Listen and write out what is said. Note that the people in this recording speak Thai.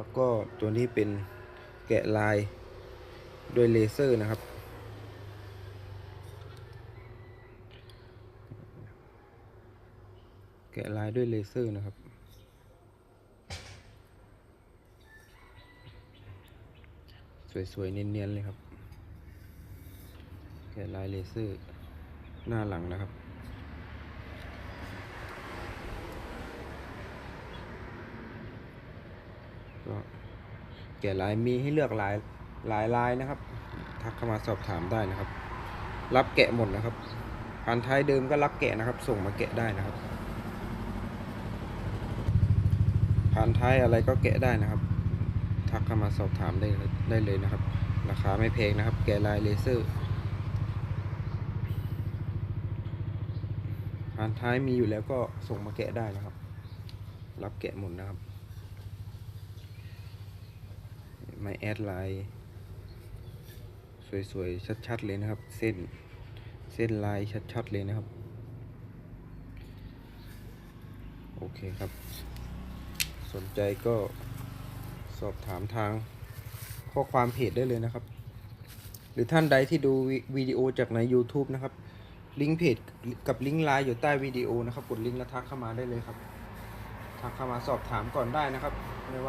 แล้วก็ตัวนี้เป็นแกะลายด้วยเลเซอร์นะครับ แกะลายด้วยเลเซอร์นะครับสวยๆ เนียนๆ เลยครับแกะลายเลเซอร์ หน้าหลังนะครับ ก็แกะลายมีให้เลือกหลายหลายลายนะครับ ทักเข้ามาสอบถามได้นะครับ รับแกะหมดนะครับพันท้ายเดิมก็รับแกะนะครับ ส่งมาแกะได้นะครับพันท้ายอะไรก็แกะได้นะครับ ทักเข้ามาสอบถามได้ได้เลยนะครับ ราคาไม่แพงนะครับ แกะลายเลเซอร์พันท้ายมีอยู่แล้วก็ส่งมาแกะได้นะครับ รับแกะหมดนะครับ ไม่แอดไลน์สวย ๆ ชัด ๆ เลยนะครับ เส้นเส้นลายชัด ๆ เลยนะครับ โอเคครับ สนใจก็สอบถามทางข้อความเพจได้เลยนะครับ หรือท่านใดที่ดูวิวิดีโอจากใน YouTube นะครับ ลิงก์เพจกับลิงก์ไลน์อยู่ใต้วิดีโอนะครับ กดลิงก์แล้วทักเข้ามาได้เลยครับ ทักเข้ามาสอบถามก่อนได้นะครับไม่ว่า